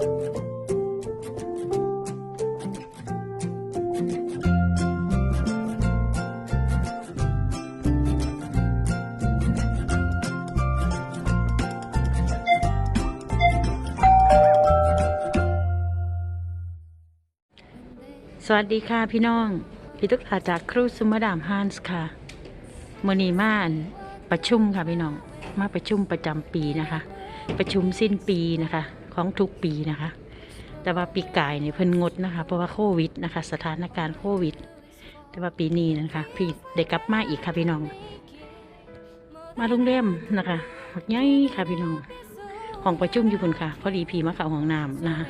สวัสดีค่ะพี่น้อง พี่ตุ๊กตาจากครูซุมดามฮันส์ค่ะมือนีมานประชุมค่ะพี่น้อง มาประชุมประจำปีนะคะ ประชุมสิ้นปีนะคะ ของทุกปีนะคะ แต่ว่าปีกายเนี่ยเพิ่นงดนะคะ เพราะว่าโควิดนะคะ สถานการณ์โควิด แต่ว่าปีนี้นะคะพี่ได้กลับมาอีกค่ะพี่น้อง มาโรงแรมนะคะหักย่ค่ะพี่น้อง ของประชุมอยู่บนค่ะ พอดีพี่มาเข้าห้องน้ำนะคะ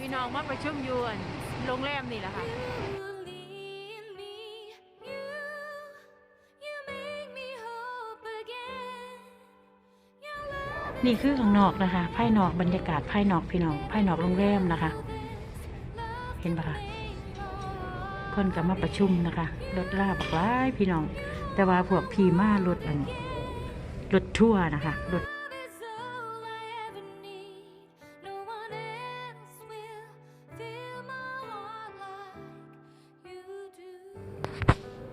พี่น้องมาประชุมยวนโรงแรมนี่แหละค่ะ นี่คือข้างนอกนะคะภายนอกบรรยากาศภายนอกพี่น้องภายนอกโรงแรมนะคะ เห็นปะคะเพิ่นก็มาประชุมนะคะรถลาบักหลายพี่น้อง แต่ว่าพวกพี่มารถอันรถทั่วนะคะรถ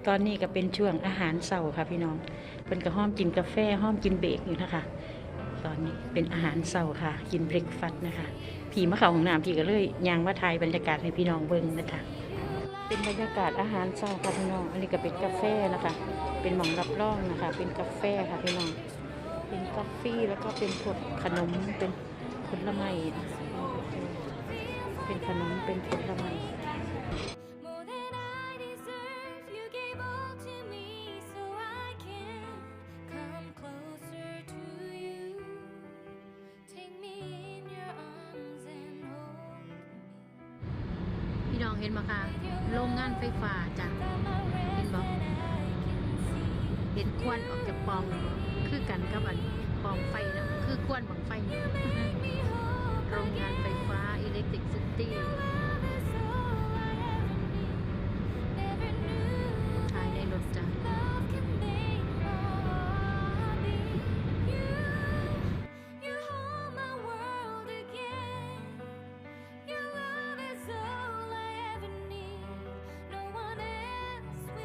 ตอนนี้ก็เป็นช่วงอาหารเช้าค่ะพี่น้องเพิ่นก็ห้อมกินกาแฟห้อมกินเบรกอยู่นะคะ ตอนนี้เป็นอาหารเช้าค่ะ กินเบรกฟาสต์นะคะพี่มาเขาห้องน้ำพี่ก็เลยยางว่าทายบรรยากาศให้พี่น้องเบิ่งนะคะ เป็นบรรยากาศอาหารเช้าค่ะพี่น้อง อันนี้ก็เป็นกาแฟนะคะ เป็นหมองรับรองนะคะ เป็นกาแฟค่ะพี่น้อง เป็นกาแฟแล้วก็เป็นพวกขนมเป็นผลไม้เป็นขนมเป็นผลไม้ เห็นไหมคะโรงงานไฟฟ้าจ้ะเห็นบอกเห็นควันออกจากปล่องคือกันกับอันปลองไฟนะคือควันบังไฟ โรงงานไฟฟ้าอิเล็ก